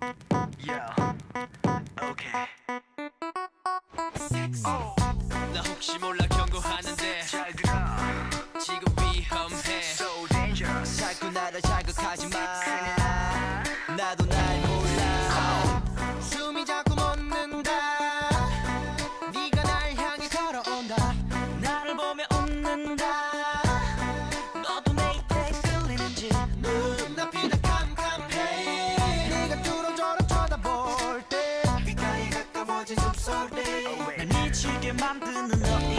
Yeah. Okay. 나 혹시 몰라 경고하는데 만드는 너인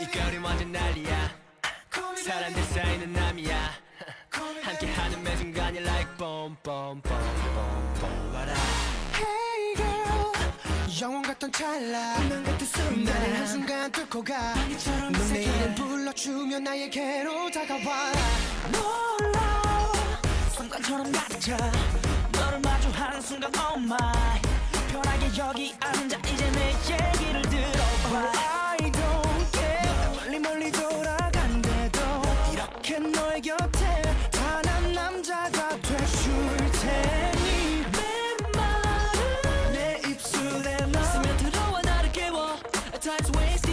이 거리 완전 난리야. 사람들 사이는 남이야. 함께하는 매 순간이 like boom boom boom boom boom. what up Hey girl 영원 같던 찰나. 운명 같은 순간. 나를 한순간 뚫고 가넌 내 이름 불러주면 나에게로 다가와. 놀라. 순간처럼 낮아 너를 마주하는 순간 oh my. 편하게 여기 앉아. 이제 내 얘기를 들어봐 내 곁에 단한 남자가 되줄 테니 내 말은 내 입술에 love 스며들어와 나를 깨워 Time's waste.